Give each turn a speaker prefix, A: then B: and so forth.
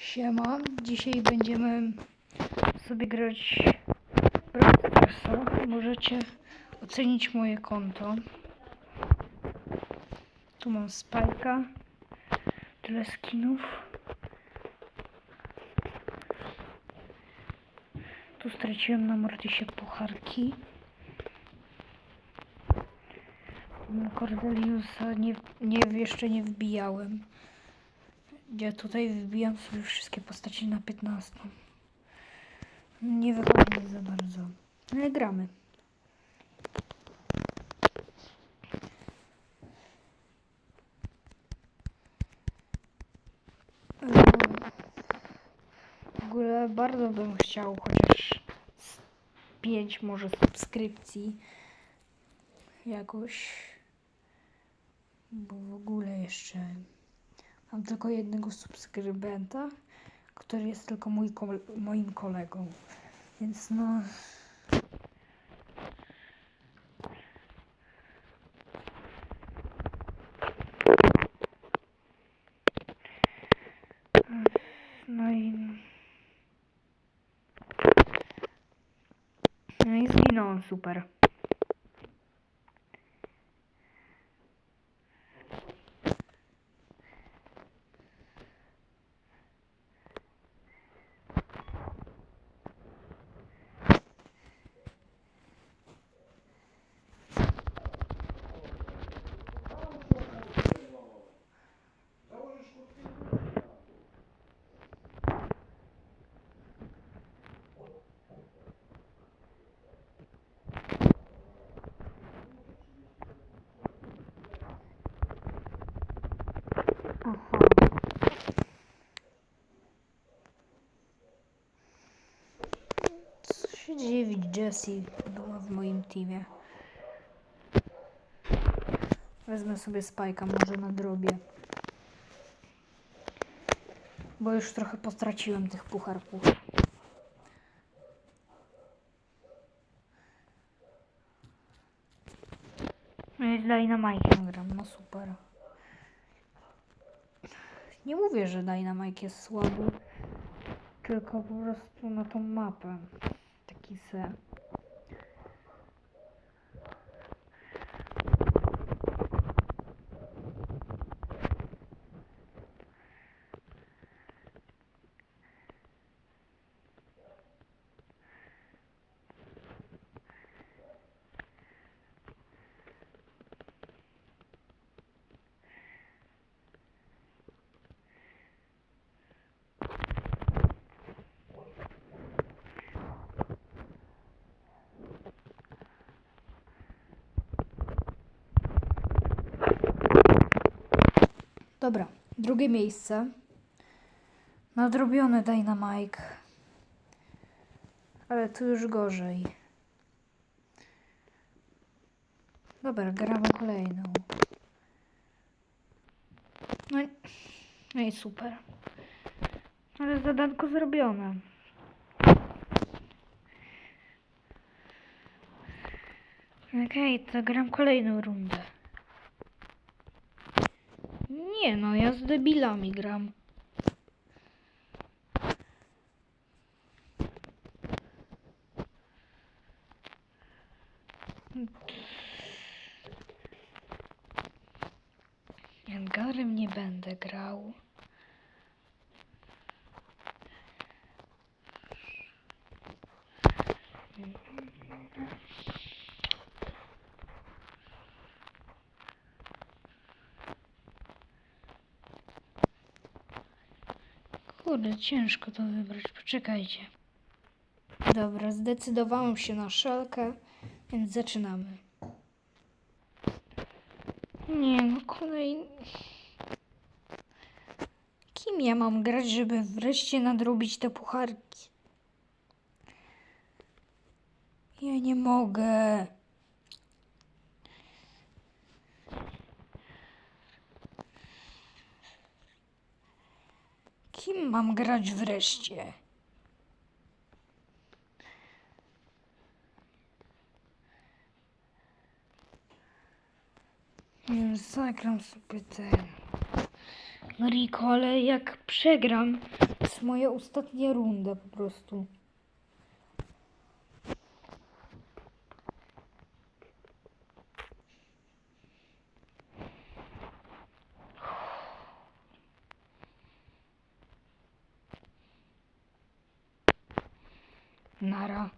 A: Siema, dzisiaj będziemy sobie grać Starsa. Możecie ocenić moje konto. Tu mam spajka, tyle skinów. Tu straciłem na Mortisie pucharki. Cordeliusa nie, nie, jeszcze nie wbijałem. Ja tutaj wybijam sobie wszystkie postaci na 15. Nie wychodzi za bardzo. Ale gramy. W ogóle bardzo bym chciał chociaż 5 może subskrypcji jakoś. Bo w ogóle jeszcze Mam tylko jednego subskrybenta, który jest tylko mój moim kolegą. Więc no. No i. No i zginąłem super. Dzieje? Jessie była w moim teamie. Wezmę sobie spajka może na drobie. Bo już trochę postraciłem tych pucharków. No i z Dynamite gram, no super. Nie mówię, że Dynamite jest słaby, tylko po prostu na tą mapę. herkese. Dobra, drugie miejsce. Nadrobiony Dynamite. Ale tu już gorzej. Dobra, gramy kolejną. No i, no i super. Ale zadanko zrobione. Okej, to gram kolejną rundę. Nie no, ja z debilami gram. Edgarem nie będę grał. Kurde, ciężko to wybrać. Poczekajcie. Dobra, zdecydowałem się na szelkę, więc zaczynamy. Nie, no kolej. Kim ja mam grać, żeby wreszcie nadrobić te pucharki? Ja nie mogę. Kim mam grać wreszcie? Zagram sobie ten. Rico, ale jak przegram jest moja ostatnia runda po prostu. sayonara.